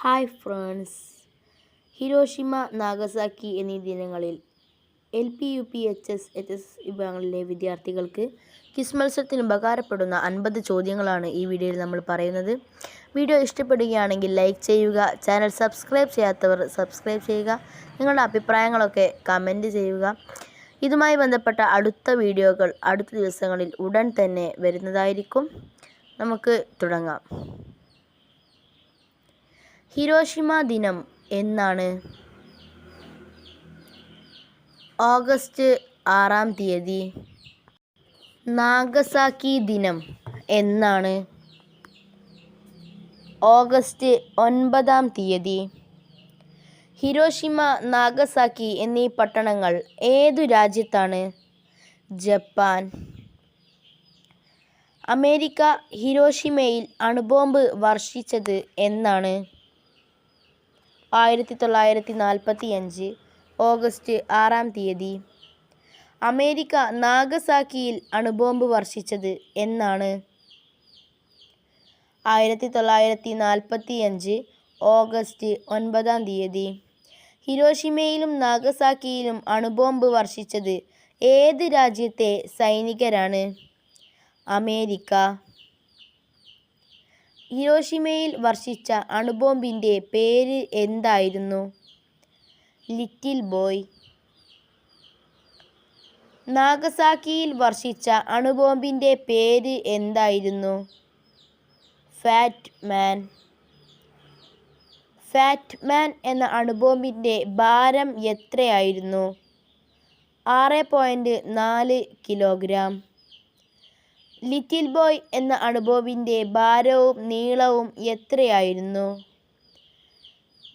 Hi friends. Hiroshima Nagasaki എന്നീ ദിനങ്ങളിൽ L P U P H S H S വിഭാഗങ്ങളിലെ വിദ്യാർത്ഥികൾക്ക് ക്വിസ് മത്സരത്തിന് ഉപകാരപ്പെടുന്ന അൻപത് ചോദ്യങ്ങളാണ് ഈ വീഡിയോയിൽ നമ്മൾ പറയുന്നത്. വീഡിയോ ഇഷ്ടപ്പെടുകയാണെങ്കിൽ ലൈക്ക് ചെയ്യുക ചാനൽ സബ്സ്ക്രൈബ് ചെയ്യാത്തവർ സബ്സ്ക്രൈബ് ചെയ്യുക നിങ്ങളുടെ അഭിപ്രായങ്ങളൊക്കെ കമന്റ് ചെയ്യുക. ഇതുമായി ബന്ധപ്പെട്ട അടുത്ത വീഡിയോകൾ അടുത്ത ദിവസങ്ങളിൽ ഉടൻ തന്നെ വരുന്നതായിരിക്കും. നമുക്ക് തുടങ്ങാം. ഹിരോഷിമ ദിനം എന്നാണ്. ഓഗസ്റ്റ് ആറാം തീയതി. നാഗസാക്കി ദിനം എന്നാണ്. ഓഗസ്റ്റ് ഒൻപതാം തീയതി. ഹിരോഷിമ നാഗസാക്കി എന്നീ പട്ടണങ്ങൾ ഏതു രാജ്യത്താണ്? ജപ്പാൻ. അമേരിക്ക ഹിരോഷിമയിൽ അണുബോംബ് വർഷിച്ചത് എന്നാണ്. ആയിരത്തി തൊള്ളായിരത്തി നാൽപ്പത്തി അഞ്ച് ഓഗസ്റ്റ് ആറാം തീയതി. അമേരിക്ക നാഗസാക്കിയിൽ അണുബോംബ് വർഷിച്ചത് എന്നാണ്. ആയിരത്തി തൊള്ളായിരത്തി നാൽപ്പത്തി അഞ്ച് ഓഗസ്റ്റ് ഒൻപതാം തീയതി. ഹിരോഷിമയിലും നാഗസാക്കിയിലും അണുബോംബ് വർഷിച്ചത് ഏത് രാജ്യത്തെ സൈനികരാണ്? അമേരിക്ക. ഹിരോഷിമയിൽ വർഷിച്ച അണുബോംബിന്റെ പേര് എന്തായിരുന്നു? Little boy. നാഗസാക്കിയിൽ വർഷിച്ച അണുബോംബിന്റെ പേര് എന്തായിരുന്നു? ഫാറ്റ് മാൻ. ഫാറ്റ് മാൻ എന്ന അണുബോംബിന്റെ ഭാരം എത്രയായിരുന്നു? ആറ് പോയിന്റ് നാല് കിലോഗ്രാം. ലിറ്റിൽ ബോയ് എന്ന അണുബോംബിന്റെ ഭാരവും നീളവും എത്രയായിരുന്നു?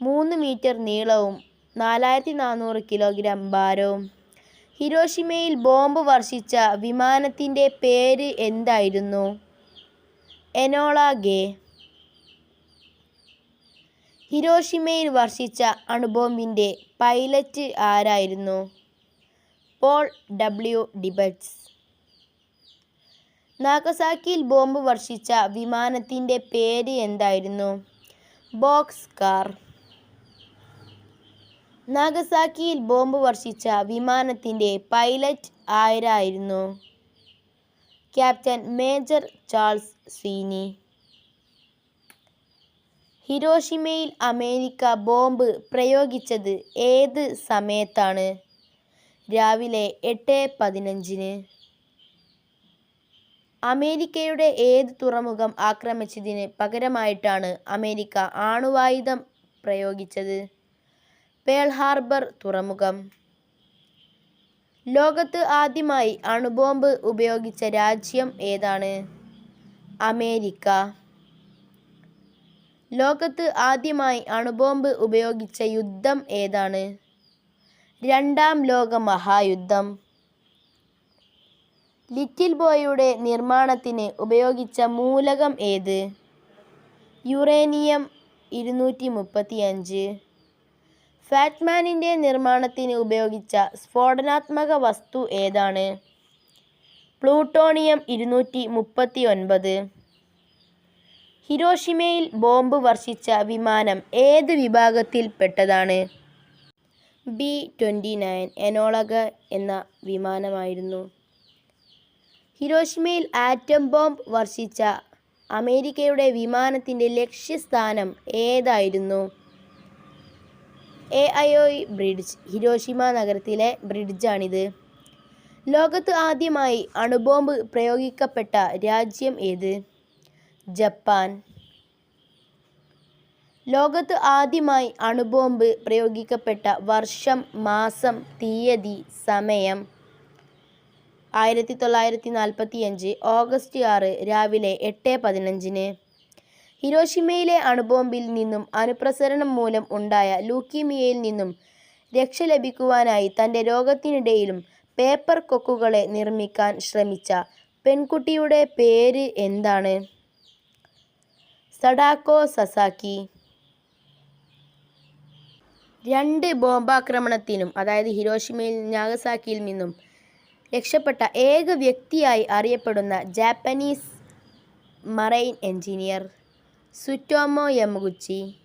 മൂന്ന് മീറ്റർ നീളവും നാലായിരത്തി നാനൂറ് കിലോഗ്രാം ഭാരവും. ഹിരോഷിമയിൽ ബോംബ് വർഷിച്ച വിമാനത്തിന്റെ പേര് എന്തായിരുന്നു? Enola Gay. ഹിരോഷിമയിൽ വർഷിച്ച അണുബോംബിന്റെ പൈലറ്റ് ആരായിരുന്നു? പോൾ ഡബ്ല്യു ഡിബറ്റ്സ് നാഗസാക്കിയിൽ ബോംബ് വർഷിച്ച വിമാനത്തിന്റെ പേര് എന്തായിരുന്നു? Bockscar. നാഗസാക്കിയിൽ ബോംബ് വർഷിച്ച വിമാനത്തിന്റെ പൈലറ്റ് ആരായിരുന്നു? Captain major Charles Sweeney. ഹിരോഷിമയിൽ America bomb പ്രയോഗിച്ചത് ഏത് സമയത്താണ്? രാവിലെ എട്ട് പതിനഞ്ചിന്. അമേരിക്കയുടെ ഏത് തുറമുഖം ആക്രമിച്ചതിന് പകരമായിട്ടാണ് അമേരിക്ക ആണുവായുധം പ്രയോഗിച്ചത്? പേൾ ഹാർബർ തുറമുഖം. ലോകത്ത് ആദ്യമായി അണുബോംബ് ഉപയോഗിച്ച രാജ്യം ഏതാണ്? അമേരിക്ക. ലോകത്ത് ആദ്യമായി അണുബോംബ് ഉപയോഗിച്ച യുദ്ധം ഏതാണ്? രണ്ടാം ലോക മഹായുദ്ധം. ലിറ്റിൽ ബോയുടെ നിർമ്മാണത്തിന് ഉപയോഗിച്ച മൂലകം ഏത്? യുറേനിയം ഇരുന്നൂറ്റി മുപ്പത്തി അഞ്ച് ഫാറ്റ്മാനിന്റെ നിർമ്മാണത്തിന് ഉപയോഗിച്ച സ്ഫോടനാത്മക വസ്തു ഏതാണ്? പ്ലൂട്ടോണിയം ഇരുന്നൂറ്റി മുപ്പത്തി ഒൻപത് ഹിരോഷിമയിൽ ബോംബ് വർഷിച്ച വിമാനം ഏത് വിഭാഗത്തിൽപ്പെട്ടതാണ് ബി ട്വന്റി നയൻ എനോളക എന്ന വിമാനമായിരുന്നു. ഹിരോഷിമയിൽ ആറ്റം ബോംബ് വർഷിച്ച അമേരിക്കയുടെ വിമാനത്തിന്റെ ലക്ഷ്യസ്ഥാനം ഏതായിരുന്നു? എ അയോയ് ബ്രിഡ്ജ് ഹിരോഷിമ നഗരത്തിലെ ബ്രിഡ്ജാണിത്. ലോകത്ത് ആദ്യമായി അണുബോംബ് പ്രയോഗിക്കപ്പെട്ട രാജ്യം ഏത്? ജപ്പാൻ. ലോകത്ത് ആദ്യമായി അണുബോംബ് പ്രയോഗിക്കപ്പെട്ട വർഷം മാസം തീയതി സമയം. ആയിരത്തി തൊള്ളായിരത്തി നാൽപ്പത്തി അഞ്ച് ഓഗസ്റ്റ് ആറ് രാവിലെ എട്ട് പതിനഞ്ചിന്. ഹിരോഷിമയിലെ അണുബോംബിൽ നിന്നും അനുപ്രസരണം മൂലം ഉണ്ടായ ലൂക്കീമിയയിൽ നിന്നും രക്ഷ ലഭിക്കുവാനായി തന്റെ രോഗത്തിനിടയിലും പേപ്പർ കൊക്കുകളെ നിർമ്മിക്കാൻ ശ്രമിച്ച പെൺകുട്ടിയുടെ പേര് എന്താണ്? Sadako Sasaki. രണ്ട് ബോംബാക്രമണത്തിനും അതായത് ഹിരോഷിമയിൽ നാഗസാക്കിയിൽ നിന്നും രക്ഷപ്പെട്ട ഏക വ്യക്തിയായി അറിയപ്പെടുന്ന Japanese marine engineer Tsutomu Yamaguchi.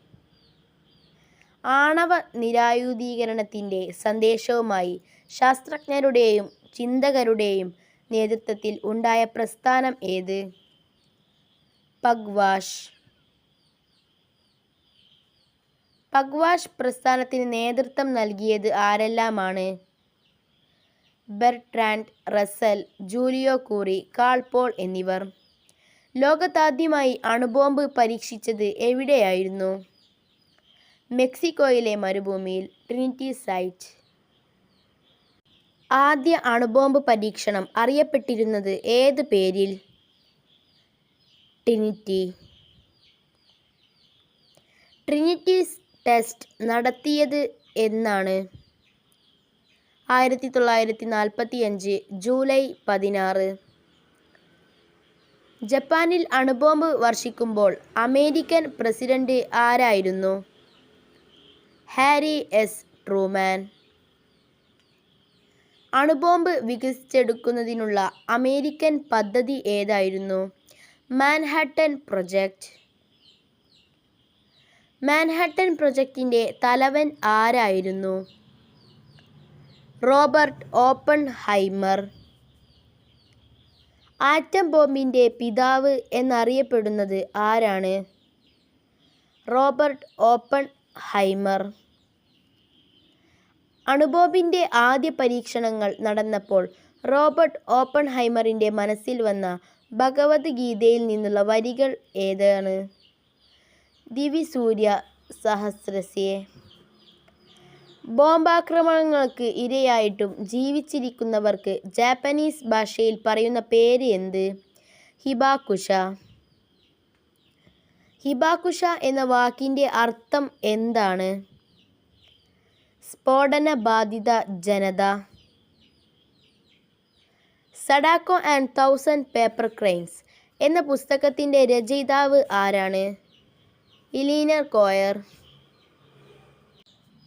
ആണവ നിരായുധീകരണത്തിന്റെ സന്ദേശവുമായി ശാസ്ത്രജ്ഞരുടെയും ചിന്തകരുടെയും നേതൃത്വത്തിൽ ഉണ്ടായ പ്രസ്ഥാനം ഏത്? പഗ്വാഷ്. പഗ്വാഷ് പ്രസ്ഥാനത്തിന് നേതൃത്വം നൽകിയത് ആരെല്ലാമാണ്? Bertrand Russell Joliot Curie Karl Paul എന്നിവർ. ലോകത്താദ്യമായി അണുബോംബ് പരീക്ഷിച്ചത് എവിടെയായിരുന്നു? മെക്സിക്കോയിലെ മരുഭൂമിയിൽ ട്രിനിറ്റി സൈറ്റ്. ആദ്യ അണുബോംബ് പരീക്ഷണം അറിയപ്പെട്ടിരുന്നത് ഏത് പേരിൽ? ട്രിനിറ്റി. ട്രിനിറ്റി ടെസ്റ്റ് നടത്തിയത് എന്നാണ്. ആയിരത്തി തൊള്ളായിരത്തി നാൽപ്പത്തി അഞ്ച് ജൂലൈ പതിനാറ്. ജപ്പാനിൽ അണുബോംബ് വർഷിക്കുമ്പോൾ അമേരിക്കൻ പ്രസിഡന്റ് ആരായിരുന്നു? Harry S. ട്രൂമാൻ. അണുബോംബ് വികസിച്ചെടുക്കുന്നതിനുള്ള അമേരിക്കൻ പദ്ധതി ഏതായിരുന്നു? മാൻഹാട്ടൻ പ്രൊജക്റ്റ് മാൻഹാട്ടൻ പ്രൊജക്റ്റിന്റെ തലവൻ ആരായിരുന്നു? റോബർട്ട് ഓപ്പൺ ഹൈമർ ആറ്റം ബോംബിന്റെ പിതാവ് എന്നറിയപ്പെടുന്നത് ആരാണ്? റോബർട്ട് ഓപ്പൺ ഹൈമർ അണുബോംബിന്റെ ആദ്യ പരീക്ഷണങ്ങൾ നടന്നപ്പോൾ റോബർട്ട് ഓപ്പൺ ഹൈമറിന്റെ മനസ്സിൽ വന്ന ഭഗവത്ഗീതയിൽ നിന്നുള്ള വരികൾ ഏതാണ്? ദിവി സൂര്യ സഹസ്രസ്യേ ബോംബാക്രമണങ്ങൾക്ക് ഇരയായിട്ടും ജീവിച്ചിരിക്കുന്നവർക്ക് ജാപ്പനീസ് ഭാഷയിൽ പറയുന്ന പേര് എന്ത്? ഹിബാകുഷ ഹിബാകുഷ എന്ന വാക്കിന്റെ അർത്ഥം എന്താണ്? സ്ഫോടന ബാധിത ജനത. Sadako and thousand paper cranes എന്ന പുസ്തകത്തിന്റെ രചയിതാവ് ആരാണ്? Eleanor Coerr.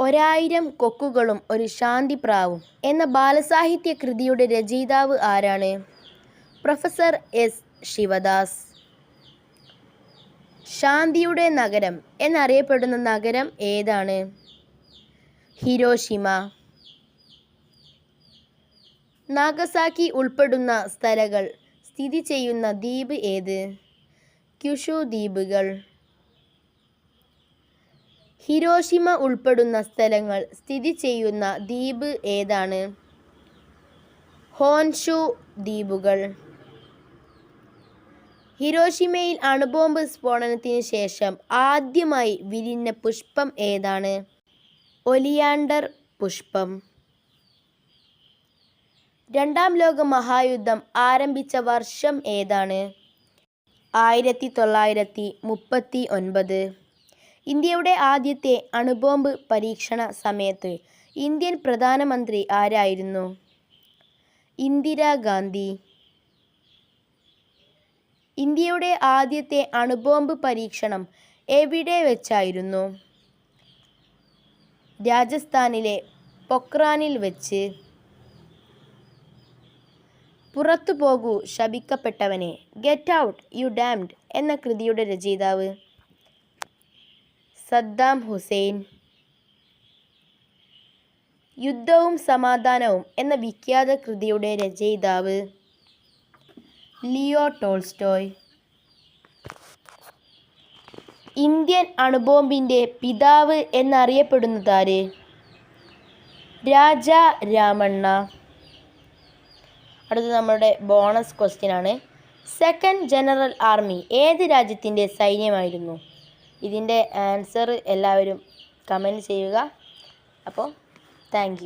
ഒരായിരം കൊക്കുകളും ഒരു ശാന്തിപ്രാവും എന്ന ബാലസാഹിത്യ കൃതിയുടെ രചയിതാവ് ആരാണ്? Professor S. ശിവദാസ്. ശാന്തിയുടെ നഗരം എന്നറിയപ്പെടുന്ന നഗരം ഏതാണ്? ഹിരോഷിമ. നാഗസാക്കി ഉൾപ്പെടുന്ന സ്ഥലങ്ങൾ സ്ഥിതി ചെയ്യുന്ന ദ്വീപ് ഏത്? ക്യുഷു ദ്വീപുകൾ. ഹിരോഷിമ ഉൾപ്പെടുന്ന സ്ഥലങ്ങൾ സ്ഥിതി ചെയ്യുന്ന ദ്വീപ് ഏതാണ്? ഹോൻഷു ദ്വീപുകൾ. ഹിരോഷിമയിൽ അണുബോംബ് സ്ഫോടനത്തിന് ശേഷം ആദ്യമായി വിരിഞ്ഞ പുഷ്പം ഏതാണ്? ഒലിയാണ്ടർ പുഷ്പം. രണ്ടാം ലോക മഹായുദ്ധം ആരംഭിച്ച വർഷം ഏതാണ്? ആയിരത്തി തൊള്ളായിരത്തി മുപ്പത്തി ഒൻപത് ഇന്ത്യയുടെ ആദ്യത്തെ അണുബോംബ് പരീക്ഷണ സമയത്ത് ഇന്ത്യൻ പ്രധാനമന്ത്രി ആരായിരുന്നു? ഇന്ദിരാഗാന്ധി ഇന്ത്യയുടെ ആദ്യത്തെ അണുബോംബ് പരീക്ഷണം എവിടെ വെച്ചായിരുന്നു? രാജസ്ഥാനിലെ പൊക്രാനിൽ വെച്ച്. പുറത്തു പോകൂ ശപിക്കപ്പെട്ടവനെ. ഗെറ്റ് ഔട്ട് യു ഡാംഡ് എന്ന കൃതിയുടെ രചയിതാവ്. Saddam Hussein. യുദ്ധവും സമാധാനവും എന്ന വിഖ്യാത കൃതിയുടെ രചയിതാവ് ലിയോ ടോൾസ്റ്റോയ്. ഇന്ത്യൻ അണുബോംബിന്റെ പിതാവ് എന്നറിയപ്പെടുന്നതാര്? രാജ രാമണ്ണ. അടുത്ത നമ്മുടെ ബോണസ് ക്വസ്റ്റ്യൻ ആണ് സെക്കൻഡ് ജനറൽ ആർമി ഏത് രാജ്യത്തിന്റെ സൈന്യമായിരുന്നു? ഇതിന്റെ ആൻസർ എല്ലാവരും കമന്റ് ചെയ്യുക. അപ്പോൾ താങ്ക്